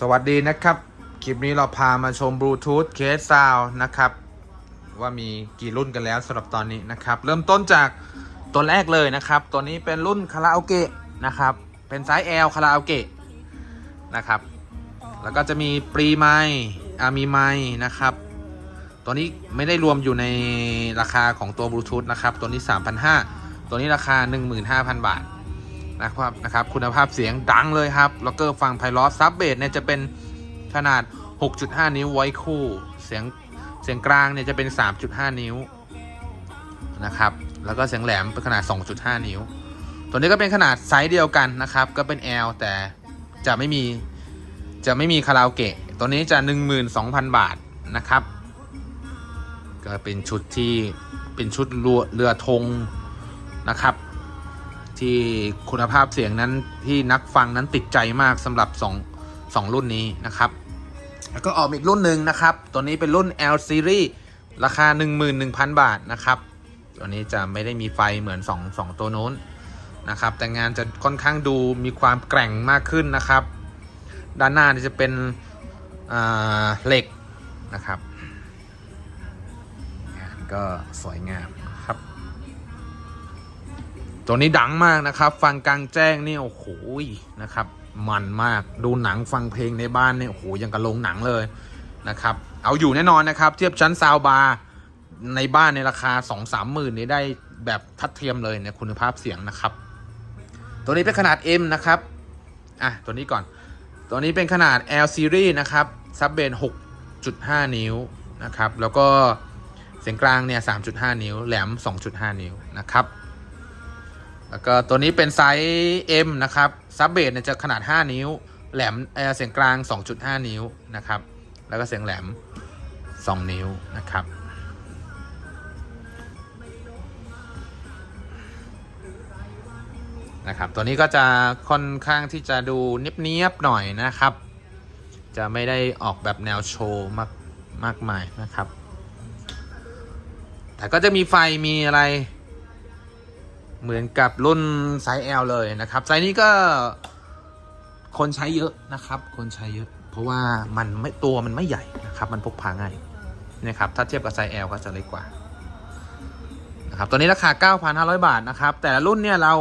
สวัสดีนะครับ คลิปนี้เราพามาชมบลูทูธเคสซาวนะครับ ว่ามีกี่รุ่นกันแล้วสำหรับตอนนี้นะครับ เริ่มต้นจากตัวแรกเลยนะครับ ตัวนี้เป็นรุ่นคาราโอเกะนะครับ เป็นไซส์ L คาราโอเกะนะครับ แล้วก็จะมีปรีไมอามีไม้นะครับ ตัวนี้ไม่ได้รวมอยู่ในราคาของตัวบลูทูธนะครับ ตัวนี้ 3,500 ตัวนี้ราคา 15,000 บาท นะครับนะครับ คุณภาพเสียงดังเลยครับล้วก็ฟังไพเราะซับเบสเนี่ยจะเป็นขนาด 6.5 นิ้วไว้คู่ เสียงเสียงกลางเนี่ยจะเป็น 3.5 นิ้วนะครับ แล้วก็เสียงแหลมเป็นขนาด 2.5 นิ้ว ตัวนี้ก็เป็นขนาดไซส์เดียวกันนะครับ ก็เป็น L แต่จะไม่มีจะไม่มีคาราโอเกะ ตัวนี้จะ 12,000 บาทนะครับ ก็เป็นชุดที่เป็นชุดเรือธงนะครับ ที่คุณภาพเสียงนั้นที่นักฟังนั้นติดใจมากสำหรับ2 2รุ่นนี้นะครับ แล้วก็ออกอีกรุ่นหนึ่งนะครับ ตัวนี้เป็นรุ่น L Series ราคา 11,000 บาทนะครับ ตัวนี้จะไม่ได้มีไฟเหมือน 2 2 ตัวโน้นนะครับ แต่งานจะค่อนข้างดูมีความแกร่งมากขึ้นนะครับ ด้านหน้านี่จะเป็นอ่าเหล็กนะครับงานก็สวยงาม ตัวนี้ดังมากนะครับ ฟังกลางแจ้งนี่โอ้โหนะครับ มันมากดูหนังฟังเพลงในบ้านเนี่ยโอ้โหยังกระลงหนังเลยนะครับ เอาอยู่แน่นอนนะครับ เทียบชั้นซาวบาร์ในบ้านในราคา 2 3หมื่นนี้ได้แบบทัดเทียมเลยในคุณภาพเสียงนะครับ ตัวนี้เป็นขนาด M นะครับอะตัวนี้ก่อน ตัวนี้เป็นขนาด L series นะครับซับเบน6.5 นิ้วนะครับ แล้วก็เสียงกลางเนี่ย3.5 นิ้ว แหลม 2.5 นิ้วนะครับ แล้วก็ตัวนี้เป็นไซส์ M นะครับ ซับเบสเนี่ยจะขนาด 5 นิ้ว แหลมเเสียงกลาง 2.5 นิ้วนะครับ แล้วก็เสียงแหลม 2 นิ้วนะครับ นะครับ ตัวนี้ก็จะค่อนข้างที่จะดูเนียบๆหน่อยนะครับ จะไม่ได้ออกแบบแนวโชว์มากมากมายนะครับ แต่ก็จะมีไฟมีอะไร เหมือนกับรุ่นไซส์ L เลยนะครับ ไซส์นี้ก็คนใช้เยอะนะครับ คนใช้เยอะ เพราะว่ามันไม่ตัวมันไม่ใหญ่นะครับ มันพกพาง่ายนะครับ ถ้าเทียบกับไซส์ L ก็จะเล็กกว่านะครับตัวนี้ราคา 9,500 บาทนะครับ แต่ละรุ่นเนี่ยเรา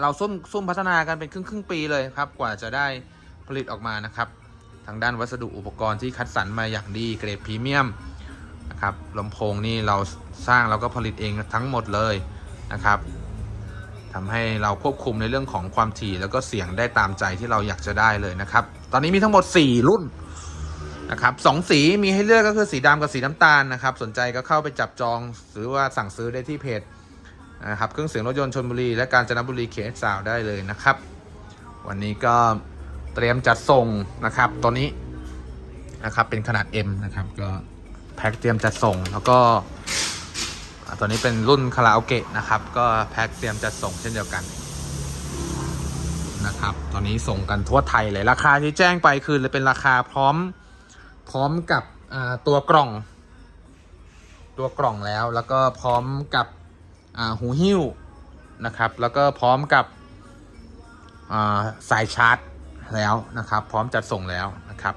เราซุ่มซุ่มพัฒนากันเป็นครึ่งครึ่งปีเลยครับ กว่าจะได้ผลิตออกมานะครับ ทางด้านวัสดุอุปกรณ์ที่คัดสรรมาอย่างดีเกรดพรีเมียมนะครับลำโพงนี่เราสร้างแล้วก็ผลิตเองทั้งหมดเลยนะครับ ทำให้เราควบคุมในเรื่องของความถี่แล้วก็เสียงได้ตามใจที่เราอยากจะได้เลยนะครับ ตอนนี้มีทั้งหมด 4 รุ่นนะครับสองสีมีให้เลือกก็คือสีดำกับสีน้ำตาลนะครับ สนใจก็เข้าไปจับจองหรือว่าสั่งซื้อได้ที่เพจนะครับเครื่องเสียงรถยนต์ชนบุรี และการจนบุรีเคสซาวได้เลยนะครับ วันนี้ก็เตรียมจัดส่งนะครับตัวนี้นะครับเป็นขนาด M นะครับก็แพ็คเตรียมจัดส่งแล้วก็ ตัวนี้เป็นรุ่นคาราโอเกะนะครับ ก็แพ็คเตรียมจะส่งเช่นเดียวกันนะครับ ตอนนี้ส่งกันทั่วไทยเลยราคาที่แจ้งไปคือเป็นราคาพร้อมพร้อมกับตัวกล่อง ตัวกล่องแล้วแล้วก็พร้อมกับหูหิ้วนะครับ แล้วก็พร้อมกับสายชาร์จแล้วนะครับ พร้อมจัดส่งแล้วนะครับ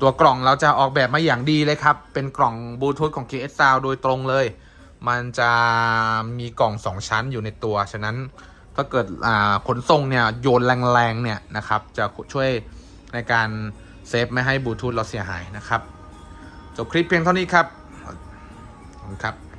ตัวกล่องเราจะออกแบบมาอย่างดีเลยครับ เป็นกล่องบลูทูธของ KS Sound โดยตรงเลย มันจะมีกล่อง 2 ชั้นอยู่ในตัว ฉะนั้นถ้าเกิดขนส่งเนี่ยโยนแรงๆเนี่ยนะครับจะช่วยในการเซฟไม่ให้บลูทูธเราเสียหายนะครับ จบคลิปเพียงเท่านี้ครับ ขอบคุณครับ